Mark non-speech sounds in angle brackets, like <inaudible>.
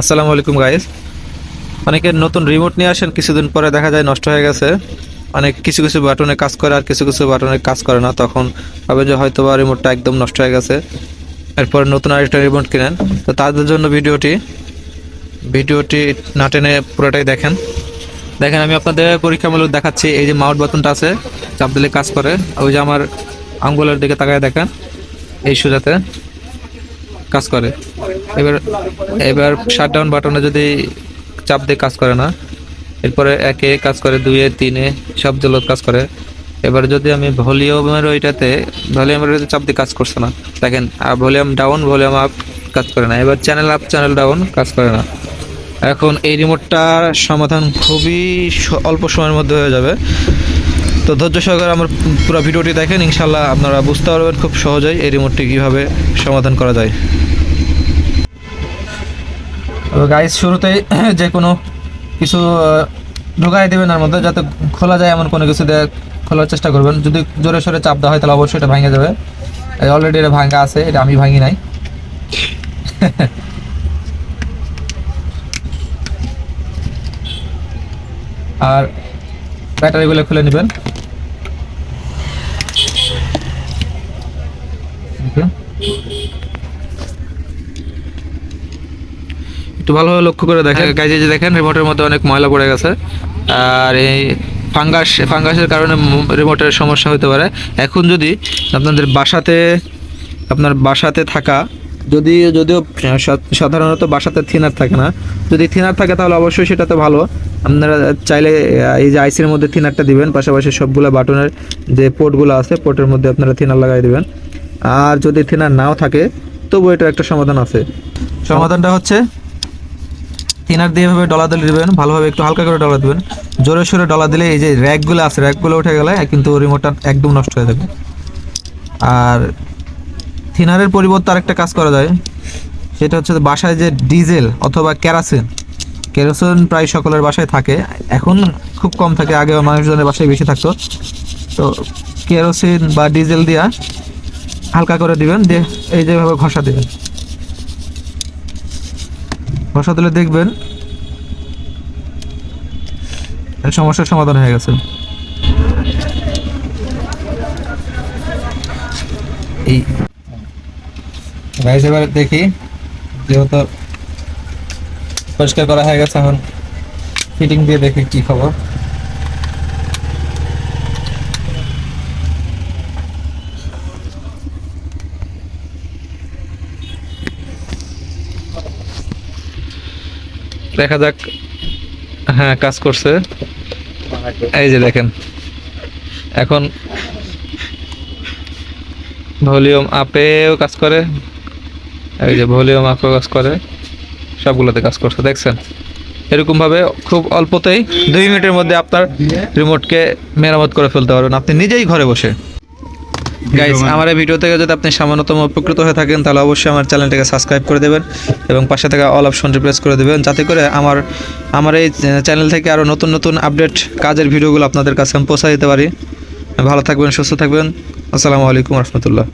আসসালামু আলাইকুম গাইস অনেকে নতুন রিমোট নিয়ে আসেন, কিছুদিন পরে দেখা যায় নষ্ট হয়ে গেছে। অনেক কিছু কিছু বাটনে কাজ করে আর কিছু কিছু বাটনে কাজ করে না, তখন ভাবে যে হয়তো বা রিমোটটা একদম নষ্ট হয়ে গেছে। এরপর নতুন আরেকটা রিমোট কিনেন। তো তাদের জন্য ভিডিওটি ভিডিওটি না টেনে পুরোটাই দেখেন। দেখেন, আমি আপনাদের পরীক্ষামূলক দেখাচ্ছি, এই যে মাউট বাটনটা আছে চাপ দিলে কাজ করে, ওই যে আমার আঙ্গুলের দিকে তাকায় দেখেন, এই সুজাতে কাজ করে। এবার এবার শাটডাউন বাটনে যদি চাপ দিয়ে কাজ করে না, এরপরে একে কাজ করে দুইয়ে তিনে, সব জল কাজ করে। এবার যদি আমি ভলিউমের ওইটাতে ভলিউমের ওইটাতে চাপ দিয়ে কাজ করছে না, দেখেন, আর ভলিউম ডাউন ভলিউম আপ কাজ করে না। এবার চ্যানেল আপ চ্যানেল ডাউন কাজ করে না। এখন এই রিমোটটার সমাধান খুবই অল্প সময়ের মধ্যে হয়ে যাবে। তো ধৈর্য সহকারে আমার পুরো ভিডিওটি দেখেন ইনশাল্লাহ আপনারা বুঝতে পারবেন খুব সহজেই এই রিমোটটি কীভাবে সমাধান করা যায়। গাইস শুরুতেই <clears throat> যে কোনো কিছু ঢুকাই দেবেন এর মধ্যে, যাতে খোলা যায় এমন কোনো কিছু দিয়ে খোলার চেষ্টা করবেন। যদি জোরে সোরে চাপ দেওয়া হয়, তাহলে অবশ্যই এটা ভেঙে যাবে। অলরেডি এটা ভাঙা আছে, এটা আমি ভাঙি নাই। <laughs> আর ব্যাটারিগুলো খুলে নেবেন। Okay. একটু ভালোভাবে লক্ষ্য করে দেখেন। কাজে যে দেখেন রিমোটের মধ্যে অনেক ময়লা পড়ে গেছে। আর এই ফাঙ্গাস ফাঙ্গাসের কারণে রিমোটের সমস্যা হতে পারে। এখন যদি আপনাদের বাসাতে আপনার বাসাতে থাকা যদি যদিও সাধারণত বাসাতে থিনার থাকে না যদি থিনার থাকে তাহলে অবশ্যই সেটা তো ভালো। আপনারা চাইলে এই যে আইসির মধ্যে থিনারটা দিবেন পাশাপাশি সবগুলো বাটনের যে পোর্টগুলো আছে পোর্টের মধ্যে আপনারা থিনার লাগাই দেবেন। আর যদি থিনার নাও থাকে তবু এটা একটা সমাধান আছে। সমাধানটা হচ্ছে থিনার দিয়ে এভাবে ডলা দিলে দিবেন, ভালোভাবে একটু হালকা করে ডলা দিবেন। জোরে সোরে ডলা দিলে এই যে র্যাকগুলো আছে, র্যাকগুলো উঠে গেলে কিন্তু রিমোটটা একদম নষ্ট হয়ে যাবে। আর থিনারের পরিবর্তে আরেকটা কাজ করা যায়, সেটা হচ্ছে বাসায় যে ডিজেল অথবা কেরাসিন, কেরোসিন প্রায় সকলের বাসায় থাকে, এখন খুব কম থাকে, আগে মানুষজনের বাসায় বেশি থাকতো। তো কেরোসিন বা ডিজেল দিয়া হালকা করে দিবেন, দিয়ে এই যেভাবে ঘষা দিবেন। দিলে দেখবেন সমস্যার সমাধান হয়ে গেছে। এই গাইস এবার দেখি যেহেতু পরিষ্কার করা হয়ে গেছে, এখন ফিটিং দিয়ে দেখি কি খবর। দেখা যাক। হ্যাঁ কাজ করছে। এই যে দেখেন। এখন ভলিউম আপেও কাজ করে। এই যে ভলিউম আপেও কাজ করে। সবগুলোতে কাজ করছে, দেখছেন? এরকম ভাবে খুব অল্পতেই দুই মিনিটের মধ্যে আপনার রিমোটকে মেরামত করে ফেলতে পারবেন। আপনি নিজেই ঘরে বসে। গাইস আমার এই ভিডিও থেকে যদি আপনি সামান্যতম উপকৃত হয়ে থাকেন তাহলে অবশ্যই আমার চ্যানেলটাকে সাবস্ক্রাইব করে দেবেন এবং পাশে থাকা অল অপশন রিপ্লেস করে দেবেন। যাতে করে আমার আমার এই চ্যানেল থেকে আরও নতুন নতুন আপডেট কাজের ভিডিওগুলো আপনাদের কাছে আমি পৌঁছা দিতে পারি। ভালো থাকবেন সুস্থ থাকবেন। আসসালামু আলাইকুম রহমতুল্লাহ।